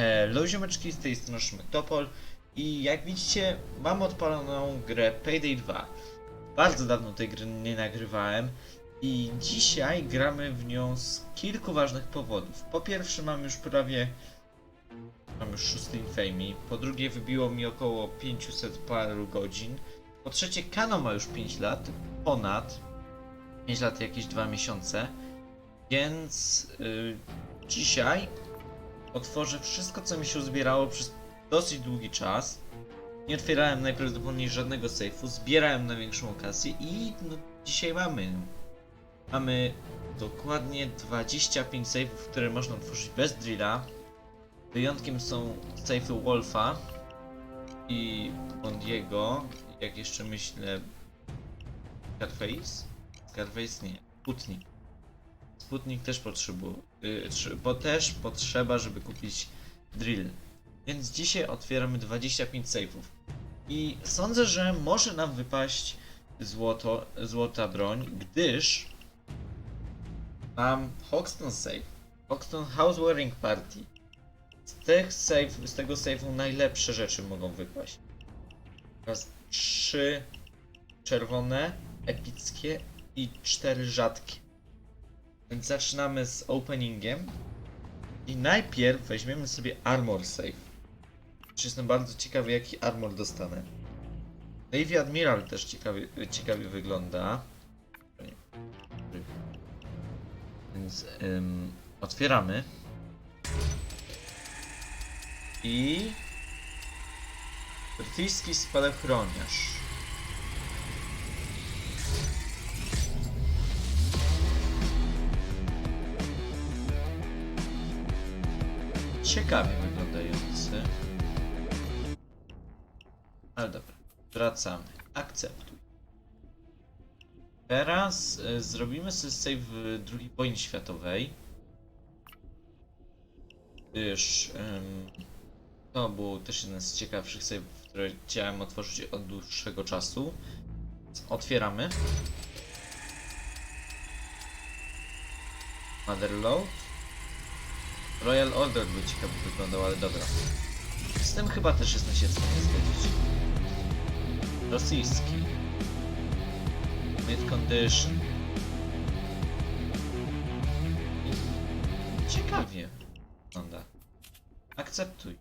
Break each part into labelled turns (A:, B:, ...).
A: Hello ziomeczki, z tej strony Szmektopol i jak widzicie mam odpaloną grę Payday 2. Bardzo dawno tej gry nie nagrywałem i dzisiaj gramy w nią z kilku ważnych powodów. Po pierwsze mam już prawie mam już 6 Infamy, po drugie wybiło mi około 500 paru godzin, po trzecie Kano ma już 5 lat, ponad 5 lat jakieś 2 miesiące, więc yy, dzisiaj otworzę wszystko, co mi się uzbierało przez dosyć długi czas. Nie otwierałem najprawdopodobniej żadnego sejfu, zbierałem na większą okazję i no, dzisiaj mamy. Mamy dokładnie 25 sejfów, które można otworzyć bez drilla. Wyjątkiem są sejfy Wolfa i Bondiego, jak jeszcze myślę Scarface? Scarface nie, Putnik. Sputnik też potrzebuje, bo też potrzeba, żeby kupić drill. Więc dzisiaj otwieramy 25 sejfów. I sądzę, że może nam wypaść złoto, złota broń, gdyż mam Hoxton Safe, Hoxton House Wearing Party. Z, tych save, z tego safe'u najlepsze rzeczy mogą wypaść. Teraz trzy czerwone, epickie i cztery rzadkie. Więc zaczynamy z openingiem. I najpierw weźmiemy sobie armor save. Jestem bardzo ciekawy jaki armor dostanę. Navy Admiral też ciekawie, ciekawie wygląda. Więc ym, otwieramy. I... Brytyjski spadochroniarz. Ciekawie wyglądający. Ale dobra, wracamy. Akceptuj. Teraz y, zrobimy sobie save w II wojnie światowej. Gdyż to był też jeden z ciekawszych saveów, które chciałem otworzyć od dłuższego czasu. Otwieramy. Motherload. Royal Order by ciekawie wyglądał, ale dobra. Z tym chyba też jestem się w stanie zgodzić. Rosyjski. Mid condition. Ciekawie wygląda. Akceptuj.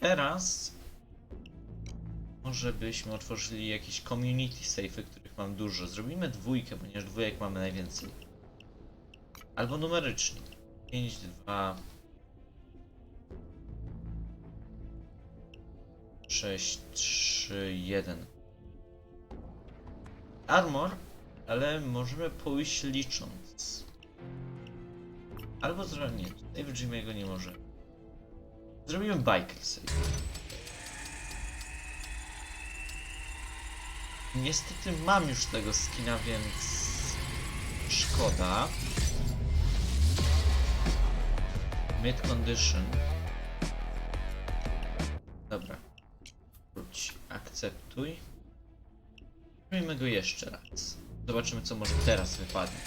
A: Teraz może byśmy otworzyli jakieś community safe, których mam dużo. Zrobimy dwójkę, ponieważ dwójek mamy najwięcej. Albo numerycznie. 5, 2 6, 3, 1 Armor, ale możemy pójść licząc. Albo zrobimy... Nie, tutaj w Jimmy'ego nie może. Zrobimy biker save. Niestety mam już tego skina, więc... Szkoda. Mid condition. Dobra. Wróć. Akceptuj. Zrobimy go jeszcze raz. Zobaczymy co może teraz wypadnie.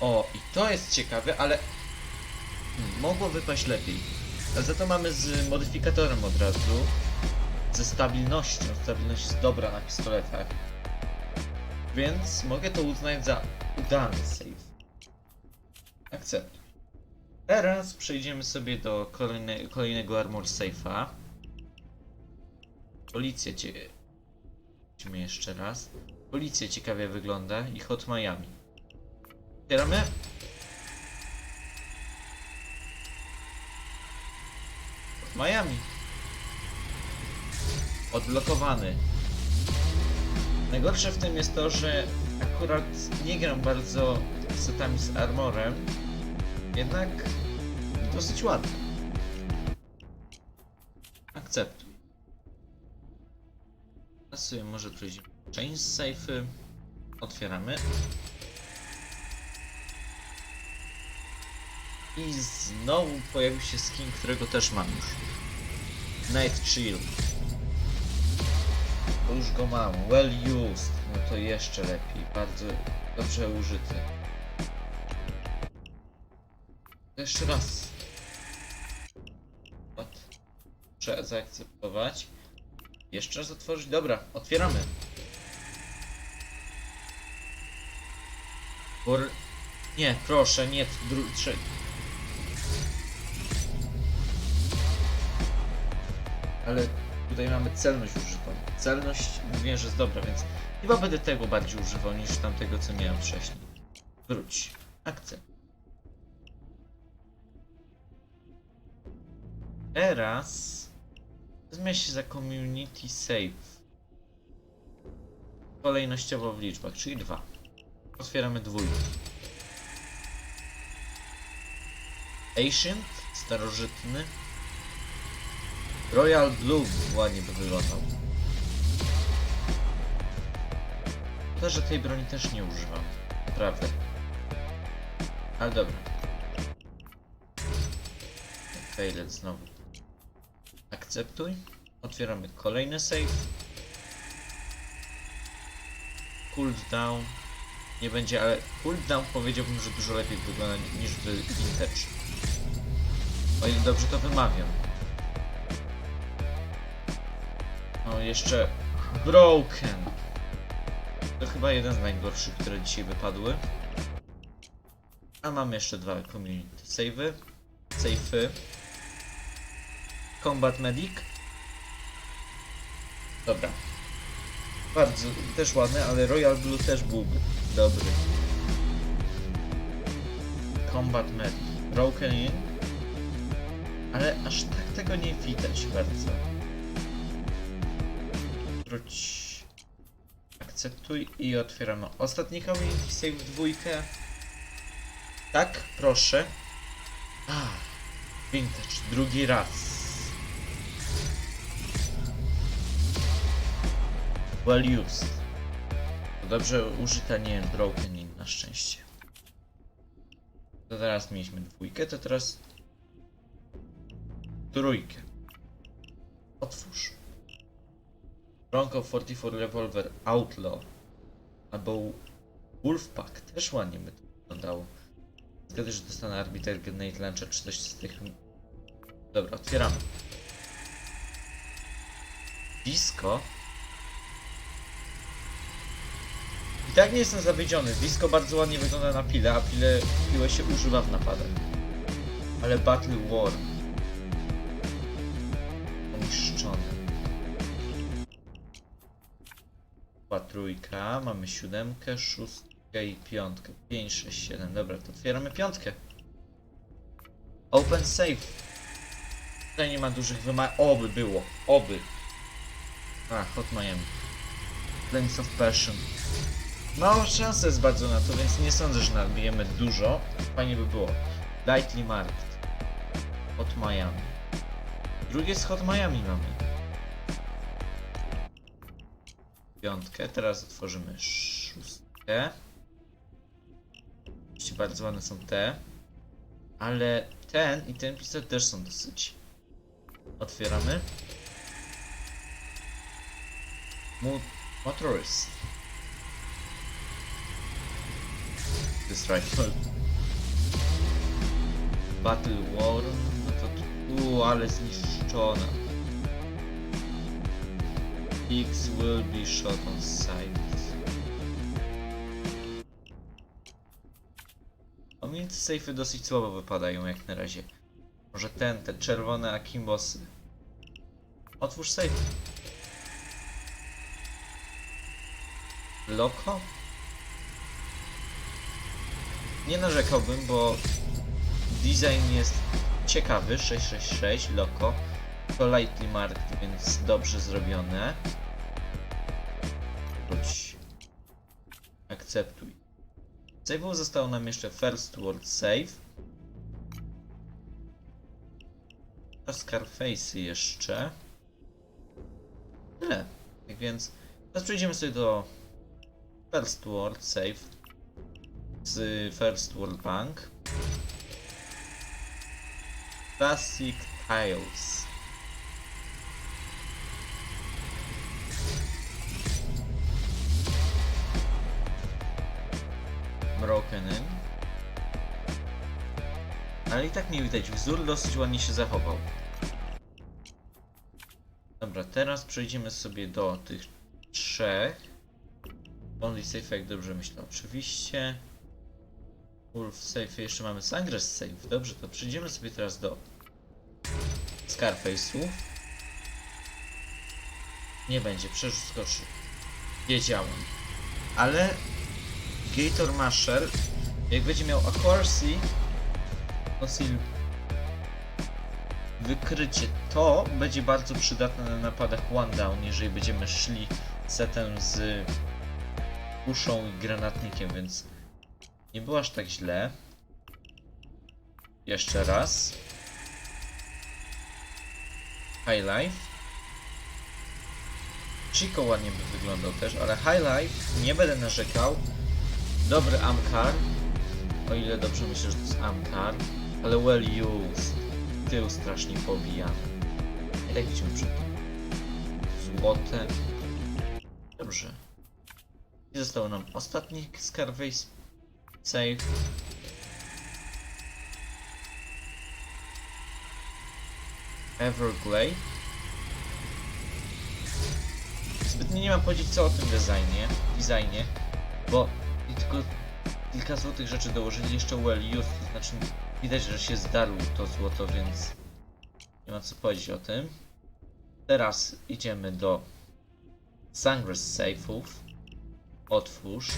A: O, i to jest ciekawe, ale hmm, mogło wypaść lepiej. Ale za to mamy z modyfikatorem od razu. Ze stabilnością. Stabilność jest dobra na pistoletach. Więc mogę to uznać za udany save. Akcept. Teraz przejdziemy sobie do kolejne, kolejnego armor safe'a. Policja cię... Zobaczmy jeszcze raz. Policja ciekawie wygląda i Hot Miami. Otwieramy. Miami. Odblokowany. Najgorsze w tym jest to, że akurat nie gram bardzo setami z armorem, jednak dosyć ładny. Akceptuj. Teraz sobie może przejdziemy. Change safe'y. Otwieramy. I znowu pojawił się skin, którego też mam już. Night Chill. Już go mam. Well used. No to jeszcze lepiej. Bardzo dobrze użyty. Jeszcze raz. What? Muszę zaakceptować. Jeszcze raz otworzyć. Dobra, otwieramy. Nie, proszę, nie. Dru... Ale tutaj mamy celność używaną. Celność mówię, że jest dobra, więc chyba będę tego bardziej używał niż tamtego, co miałem wcześniej. Wróć. Akcept. Teraz wezmę się za community save. Kolejnościowo w liczbach, czyli dwa. Otwieramy dwójkę. Ancient, starożytny. Royal Blue ładnie by wyglądał. To, że tej broni też nie używam. Naprawdę. Ale dobra. Failed znowu. Akceptuj. Otwieramy kolejny save. Cooldown. Nie będzie, ale cooldown powiedziałbym, że dużo lepiej wygląda niż w Vintage. O ile dobrze to wymawiam. No jeszcze Broken. To chyba jeden z najgorszych, które dzisiaj wypadły. A mamy jeszcze dwa community save'y. Safe'y. Combat Medic. Dobra. Bardzo, też ładny, ale Royal Blue też byłby dobry. Combat Medic. Broken in. Ale aż tak tego nie widać bardzo. Wróć. Akceptuj i otwieramy ostatni community save w dwójkę. Tak, proszę. A, vintage, drugi raz. Well used. Dobrze użyta, nie broken in na szczęście. To teraz mieliśmy dwójkę, to teraz trójkę. Otwórz. Bronco 44 Revolver Outlaw albo Wolfpack też ładnie by to wyglądało. Zgadza, że dostanę Arbiter Grenade Launcher czy coś z tych... Dobra, otwieramy. Disco. I tak nie jestem zawiedziony. Disco bardzo ładnie wygląda na pile, a pile, piłę się używa w napadach. Ale Battle War. Poniszczony. Była trójka, mamy siódemkę, szóstkę i piątkę. 5, 6, 7. Dobra, to otwieramy piątkę. Open safe. Tutaj nie ma dużych wymagań. Oby było. Oby. A, Hot Miami. Flames of Passion. Mało szans jest bardzo na to, więc nie sądzę, że nabijemy dużo. Fajnie by było. Lightly Marked. Hot Miami. Drugie z Hot Miami mamy. Piątkę, teraz otworzymy szóstkę. Oczywiście bardzo ładne są te. Ale ten i ten pistolet też są dosyć. Otwieramy. Mo motorist. This rifle. Battle War. No to tu, ale zniszczona. X will be shot on sight. Omiędzy sejfy dosyć słabo wypadają jak na razie. Może ten, te czerwone Akimbosy. Otwórz safe. Loko? Nie narzekałbym, bo design jest ciekawy. 666 Loko. To lightly marked, więc dobrze zrobione. Wróć. Akceptuj. Save'u został nam jeszcze First World Save. A Scarface'y jeszcze. Tyle. Tak więc teraz przejdziemy sobie do First World Save z First World Bank. Classic Tiles. Broken in. Ale i tak nie widać, wzór dosyć ładnie się zachował. Dobra, teraz przejdziemy sobie do tych trzech. Only safe, jak dobrze myślę, oczywiście. Wolf safe, jeszcze mamy Sangres safe. Dobrze, to przejdziemy sobie teraz do Scarface'u. Nie będzie, przeskoczy. Wiedziałem. Ale Gator Masher, jak będzie miał Accuracy, Fossil wykrycie, to będzie bardzo przydatne na napadach One Down, jeżeli będziemy szli setem z kuszą i granatnikiem, więc nie było aż tak źle. Jeszcze raz. High Life. Chico ładnie by wyglądał też, ale High Life nie będę narzekał. Dobry Amkar. O ile dobrze myślę, że to jest Amkar. Ale well used. Tył strasznie pobijany. I tak widzimy przed tym. Złote. Dobrze. I został nam ostatni Scarface save. Everglade. Zbytnio nie mam powiedzieć co o tym designie, designie, bo i tylko kilka złotych rzeczy dołożyli jeszcze well used, to znaczy widać, że się zdarł to złoto, więc nie ma co powiedzieć o tym. Teraz idziemy do Sangres safe'ów. Otwórz.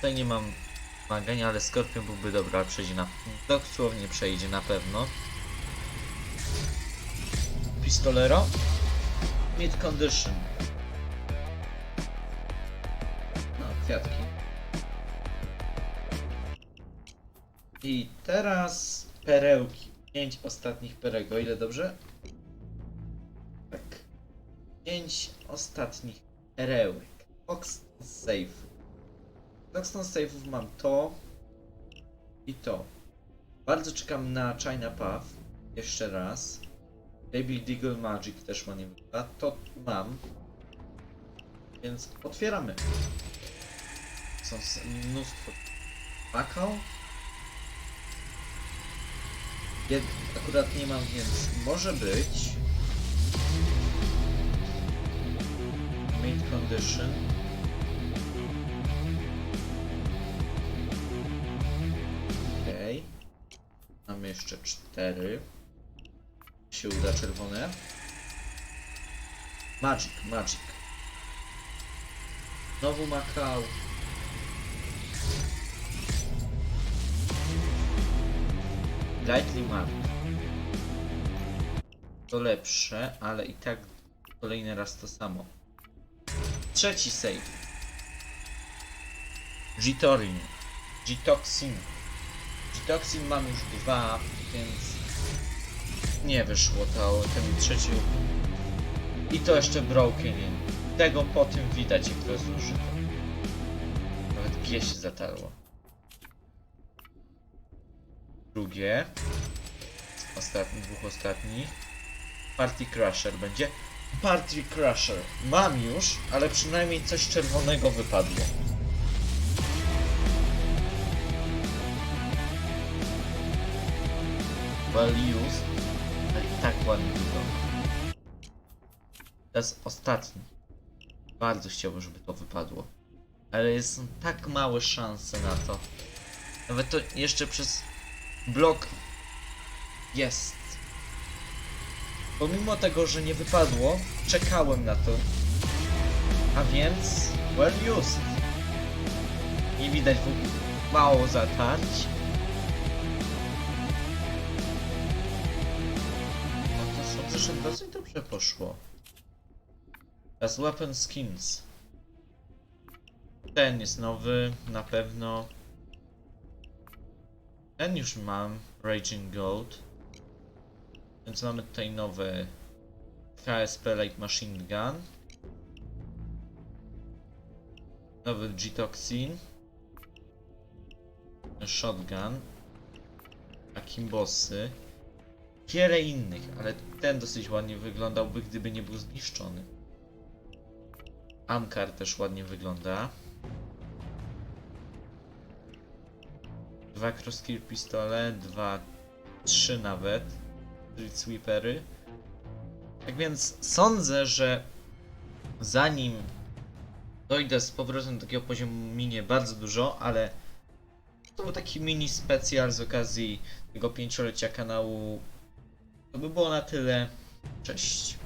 A: Tutaj nie mam wymagań, ale Skorpion byłby dobry, ale przejdzie. Dosłownie przejdzie na pewno. Pistolero. Mid condition. No, kwiatki. I teraz perełki. Pięć ostatnich perełek, o ile dobrze? Tak. Pięć ostatnich perełek. Oxton Safe. Z Oxton Safe'ów mam to i to. Bardzo czekam na China Path. Jeszcze raz. Baby Deagle Magic też ma nie wygląda. To mam. Więc otwieramy. Są mnóstwo. Macau. Jed akurat nie mam, więc może być. Mid condition. Jeszcze cztery. Się uda czerwone. Magic, magic. Znowu Macau. Lightly Magic. To lepsze, ale i tak kolejny raz to samo. Trzeci save. Gitorin. Gitoxin. Gitoxin mam już dwa, więc nie wyszło to ten trzeci. I to jeszcze Broken. Tego po tym widać, jak to jest użyte. Nawet G się zatarło. Drugie. Ostatni, dwóch ostatnich. Party Crusher będzie. Party Crusher. Mam już, ale przynajmniej coś czerwonego wypadło. Values. Ale i tak ładnie wygląda. Teraz ostatni. Bardzo chciałbym, żeby to wypadło. Ale jest tak małe szanse na to. Nawet to jeszcze przez blok jest. Pomimo tego, że nie wypadło, czekałem na to. A więc, well used. Nie widać w ogóle mało zatarć. Dosyć dobrze poszło. Teraz weapon skins. Ten jest nowy, na pewno. Ten już mam, Raging Gold. Więc mamy tutaj nowe KSP Light Machine Gun. Nowy G-Toxin. Shotgun. Akimbossy. Wiele innych, ale ten dosyć ładnie wyglądałby, gdyby nie był zniszczony. Amkar też ładnie wygląda. dwa crosskill pistole, dwa, trzy nawet, street sweepery. Tak więc sądzę, że zanim dojdę z powrotem do takiego poziomu minie bardzo dużo, ale to był taki mini specjal z okazji tego pięciolecia kanału. To by było na tyle. Cześć.